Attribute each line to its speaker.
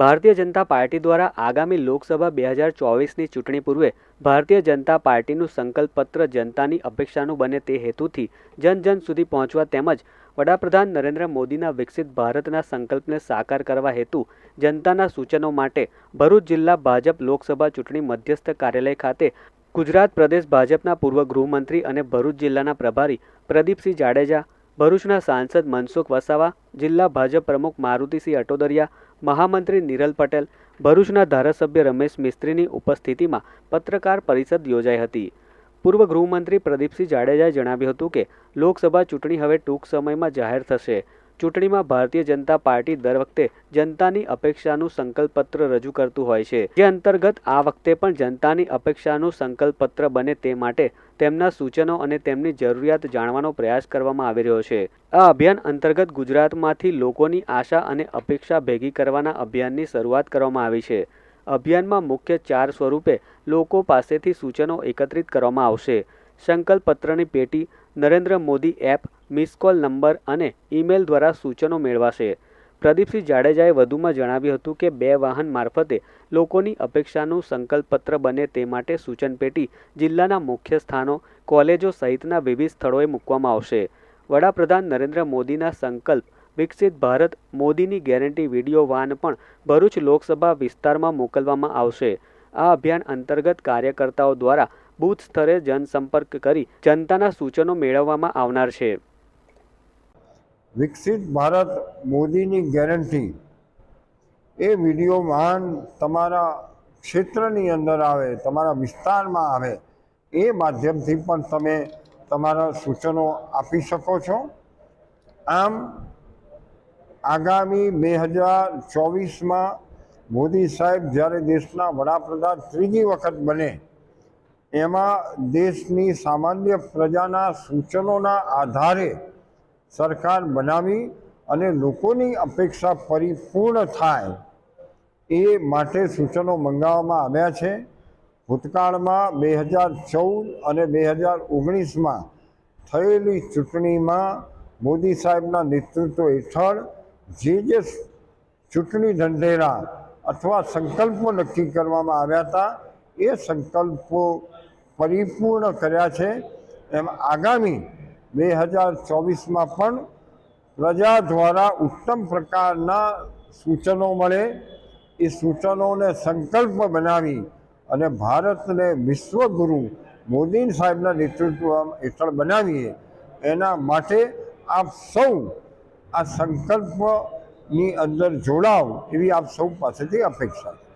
Speaker 1: Bharatiya Janata party દ્વારા આગામી લોકસભા બે હજાર ચોવીસની ચૂંટણી પૂર્વે ભારતીય જનતા પાર્ટીનું સંકલ્પપત્ર જનતાની અપેક્ષાનું બને તે હેતુથી જન જન સુધી પહોંચવા તેમજ વડાપ્રધાન નરેન્દ્ર મોદીના વિકસિત ભારતના સંકલ્પને સાકાર કરવા હેતુ જનતાના સૂચનો માટે ભરૂચ જિલ્લા ભાજપ લોકસભા ચૂંટણી મધ્યસ્થ કાર્યાલય ખાતે ગુજરાત પ્રદેશ ભાજપના પૂર્વ ગૃહમંત્રી અને ભરૂચ જિલ્લાના પ્રભારી પ્રદીપસિંહ જાડેજા ભરૂચના સાંસદ મનસુખ વસાવા, જિલ્લા ભાજપ પ્રમુખ મારુતિસિંહ અટોદરિયા, મહામંત્રી નિરલ પટેલ, ભરૂચના ધારાસભ્ય રમેશ મિસ્ત્રીની ઉપસ્થિતિમાં પત્રકાર પરિષદ યોજાઈ હતી. પૂર્વ ગૃહમંત્રી પ્રદીપસિંહ જાડેજાએ જણાવ્યું હતું કે, લોકસભા ચૂંટણી હવે ટૂંક સમયમાં જાહેર થશે. ચૂંટણીમાં ભારતીય જનતા પાર્ટી દર વખતે જનતાની અપેક્ષાનું સંકલ્પપત્ર રજૂ કરતું હોય છે. જે અંતર્ગત આ વખતે પણ જનતાની અપેક્ષાનું સંકલ્પપત્ર બને તે માટે તેમના સૂચનો અને તેમની જરૂરિયાત જાણવાનો પ્રયાસ કરવામાં આવી રહ્યો છે. આ અભિયાન અંતર્ગત ગુજરાતમાંથી લોકોની આશા અને અપેક્ષા ભેગી કરવાના અભિયાનની શરૂઆત કરવામાં આવી છે. અભિયાનમાં મુખ્ય ચાર સ્વરૂપે લોકો પાસેથી સૂચનો એકત્રિત કરવામાં આવશે. સંકલ્પપત્રની પેટી Narendra Modi app, miss call number અને ઈમેલ દ્વારા સૂચનો મેળવાશે. પ્રદીપસિંહ જાડેજાએ વધુમાં જણાવ્યું હતું કે, બે વાહન મારફતે લોકોની અપેક્ષાનું સંકલ્પપત્ર બને તે માટે સૂચન પેટી જિલ્લાના મુખ્ય સ્થાનો, કોલેજો સહિતના વિવિધ સ્થળોએ મૂકવામાં આવશે. વડાપ્રધાન નરેન્દ્ર મોદીના સંકલ્પ, વિકસિત ભારત મોદીની ગેરંટી વીડિયો વાન પણ ભરૂચ લોકસભા વિસ્તારમાં મોકલવામાં આવશે. આ અભિયાન અંતર્ગત કાર્યકર્તાઓ દ્વારા બૂથ સ્તરે જનસંપર્ક કરી જનતાના સૂચનો મેળવવામાં આવનાર છે.
Speaker 2: વિકસિત ભારત મોદીની ગેરંટી એ વીડિયો વાહન તમારા ક્ષેત્રની અંદર આવે, તમારા વિસ્તારમાં આવે, એ માધ્યમથી પણ તમે તમારા સૂચનો આપી શકો છો. આમ, આગામી બે હજાર ચોવીસમાં મોદી સાહેબ જ્યારે દેશના વડાપ્રધાન ત્રીજી વખત બને એમાં દેશની સામાન્ય પ્રજાના સૂચનોના આધારે સરકાર બનાવી અને લોકોની અપેક્ષા પરિપૂર્ણ થાય એ માટે સૂચનો મંગાવવામાં આવ્યા છે. ભૂતકાળમાં બે હજાર ચૌદ અને બે હજાર ઓગણીસમાં થયેલી ચૂંટણીમાં મોદી સાહેબના નેતૃત્વ હેઠળ જે જે ચૂંટણી ઢંઢેરા અથવા સંકલ્પો નક્કી કરવામાં આવ્યા હતા, એ સંકલ્પો પરિપૂર્ણ કર્યા છે. એમ આગામી બે હજાર ચોવીસમાં પણ પ્રજા દ્વારા ઉત્તમ પ્રકારના સૂચનો મળે. એ સૂચનોને સંકલ્પ બનાવી અને ભારતને વિશ્વગુરુ મોદી સાહેબના નેતૃત્વ હેઠળ બનાવીએ. એના માટે આપ સૌ આ સંકલ્પની અંદર જોડાવ એવી આપ સૌ પાસેથી અપેક્ષા છે.